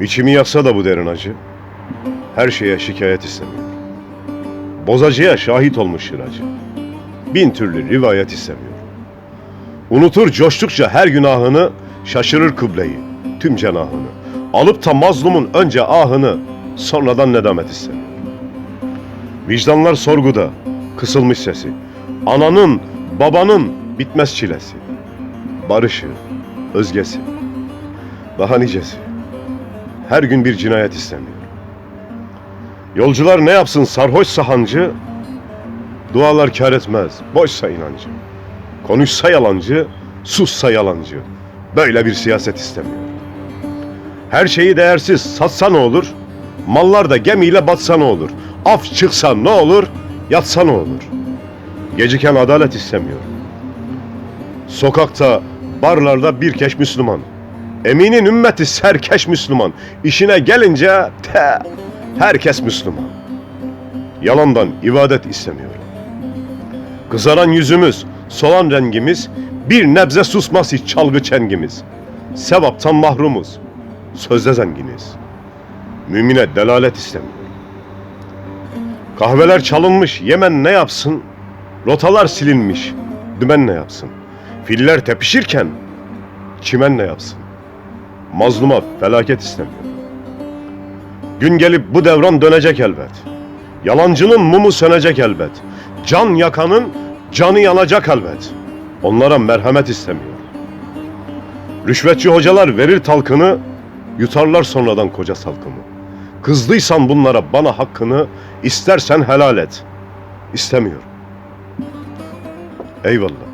İçimi yaksa da bu derin acı. Her şeye şikayet istemiyor. Bozacıya şahit olmuş şıracı. Bin türlü rivayet istemiyor. Unutur coştukça her günahını, şaşırır kıbleyi, tüm cenahını. Alıp da mazlumun önce ahını, sonradan nedamet istemiyor. Vicdanlar sorguda, kısılmış sesi. Ananın, babanın bitmez çilesi. Barışı, özgesi. Daha nicesi. Her gün bir cinayet istemiyor. Yolcular ne yapsın sarhoş sahancı? Dualar kâr etmez, boşsa inancı. Konuşsa yalancı, sussa yalancı. Böyle bir siyaset istemiyor. Her şeyi değersiz satsa ne olur? Mallar da gemiyle batsa ne olur? Af çıksa ne olur? Yatsa ne olur? Geciken adalet istemiyor. Sokakta, barlarda bir keş Müslüman. Eminin ümmeti serkeş Müslüman. İşine gelince te, herkes Müslüman. Yalandan ibadet istemiyor. Kızaran yüzümüz, solan rengimiz, bir nebze susmaz hiç çalgı çengimiz. Sevaptan mahrumuz, sözde zenginiz. Mümine delalet istemiyor. Kahveler çalınmış, Yemen ne yapsın? Rotalar silinmiş, dümen ne yapsın? Filler tepişirken, çimen ne yapsın? Mazluma felaket istemiyor. Gün gelip bu devran dönecek elbet. Yalancının mumu sönecek elbet. Can yakanın canı yanacak elbet. Onlara merhamet istemiyor. Rüşvetçi hocalar verir talkını, yutarlar sonradan koca salkımı. Kızdıysan bunlara bana hakkını, istersen helal et. İstemiyor. Eyvallah.